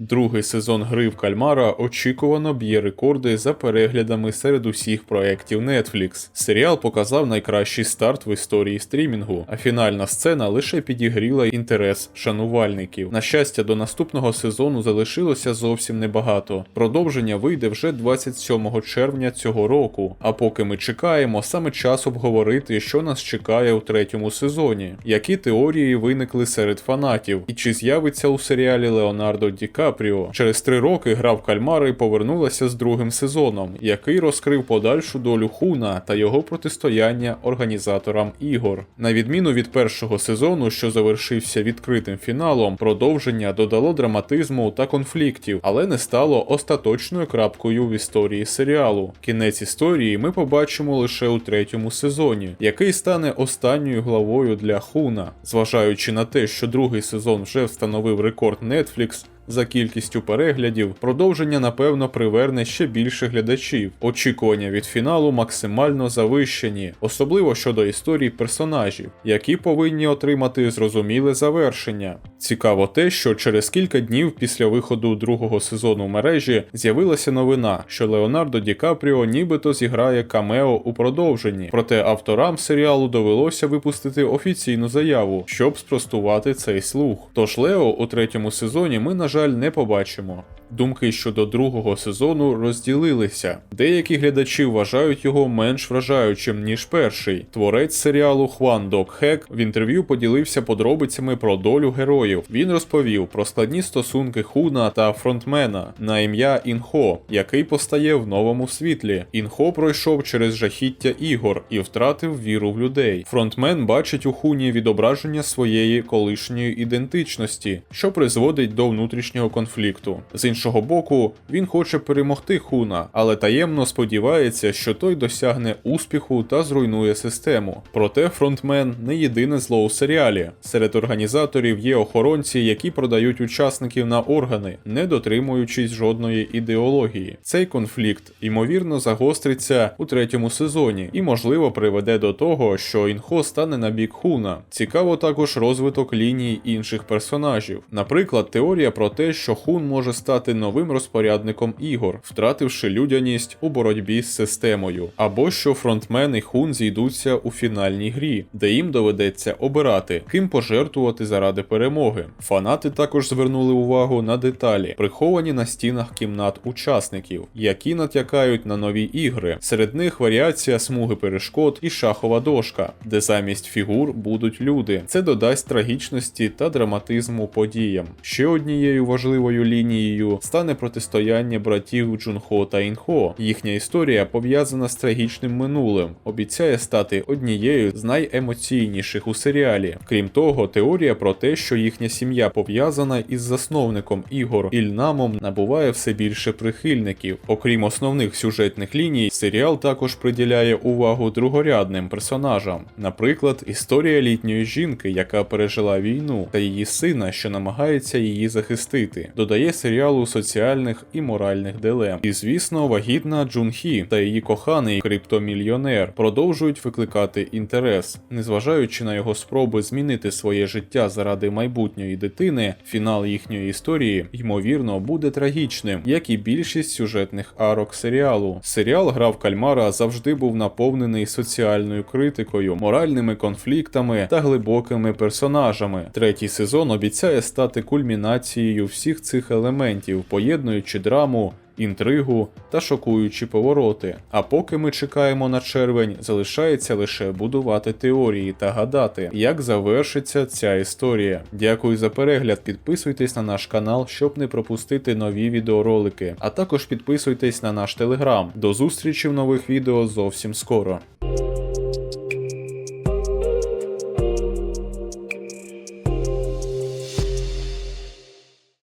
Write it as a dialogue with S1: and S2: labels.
S1: Другий сезон гри в Кальмара очікувано б'є рекорди за переглядами серед усіх проєктів Netflix. Серіал показав найкращий старт в історії стрімінгу, а фінальна сцена лише підігріла інтерес шанувальників. На щастя, до наступного сезону залишилося зовсім небагато. Продовження вийде вже 27 червня цього року. А поки ми чекаємо, саме час обговорити, що нас чекає у третьому сезоні, які теорії виникли серед фанатів, і чи з'явиться у серіалі Леонардо Ді Капріо. Через три роки гра в кальмари повернулася з другим сезоном, який розкрив подальшу долю Хуна та його протистояння організаторам ігор. На відміну від першого сезону, що завершився відкритим фіналом, продовження додало драматизму та конфліктів, але не стало остаточною крапкою в історії серіалу. Кінець історії ми побачимо лише у третьому сезоні, який стане останньою главою для Хуна. Зважаючи на те, що другий сезон вже встановив рекорд Netflix, за кількістю переглядів, продовження напевно приверне ще більше глядачів. Очікування від фіналу максимально завищені, особливо щодо історій персонажів, які повинні отримати зрозуміле завершення. Цікаво те, що через кілька днів після виходу другого сезону мережі з'явилася новина, що Леонардо Ді Капріо нібито зіграє камео у продовженні. Проте авторам серіалу довелося випустити офіційну заяву, щоб спростувати цей слух. Тож Лео у третьому сезоні ми, на жаль, не побачимо. Думки щодо другого сезону розділилися. Деякі глядачі вважають його менш вражаючим, ніж перший. Творець серіалу Хван Док Хек в інтерв'ю поділився подробицями про долю героїв. Він розповів про складні стосунки Хуна та фронтмена на ім'я Інхо, який постає в новому світлі. Інхо пройшов через жахіття ігор і втратив віру в людей. Фронтмен бачить у Хуні відображення своєї колишньої ідентичності, що призводить до внутрішнього конфлікту. З іншого боку, він хоче перемогти Хуна, але таємно сподівається, що той досягне успіху та зруйнує систему. Проте фронтмен не єдине зло у серіалі. Серед організаторів є охоронці, які продають учасників на органи, не дотримуючись жодної ідеології. Цей конфлікт ймовірно загостриться у третьому сезоні і, можливо, приведе до того, що інхо стане на бік Хуна. Цікаво також розвиток ліній інших персонажів. Наприклад, теорія про те, що Хун може стати новим розпорядником ігор, втративши людяність у боротьбі з системою, або що фронтмен і Хун зійдуться у фінальній грі, де їм доведеться обирати, ким пожертвувати заради перемоги. Фанати також звернули увагу на деталі, приховані на стінах кімнат учасників, які натякають на нові ігри. Серед них варіація смуги перешкод і шахова дошка, де замість фігур будуть люди. Це додасть трагічності та драматизму подіям. Ще однією важливою лінією стане протистояння братів Джунхо та Інхо. Їхня історія пов'язана з трагічним минулим, обіцяє стати однією з найемоційніших у серіалі. Крім того, теорія про те, що їхня сім'я пов'язана із засновником ігор Ільнамом, набуває все більше прихильників. Окрім основних сюжетних ліній, серіал також приділяє увагу другорядним персонажам, наприклад, історія літньої жінки, яка пережила війну, та її сина, що намагається її захистити, додає серіалу соціальних і моральних дилем. І звісно, вагітна Джун Хі та її коханий криптомільйонер продовжують викликати інтерес, незважаючи на його спроби змінити своє життя заради майбутньої дитини. Фінал їхньої історії ймовірно буде трагічним, як і більшість сюжетних арок серіалу. Серіал Гра в Кальмара завжди був наповнений соціальною критикою, моральними конфліктами та глибокими персонажами. Третій сезон обіцяє стати кульмінацією всіх цих елементів, поєднуючи драму. Інтригу та шокуючі повороти. А поки ми чекаємо на червень, залишається лише будувати теорії та гадати, як завершиться ця історія. Дякую за перегляд. Підписуйтесь на наш канал, щоб не пропустити нові відеоролики. А також підписуйтесь на наш телеграм. До зустрічі в нових відео зовсім скоро.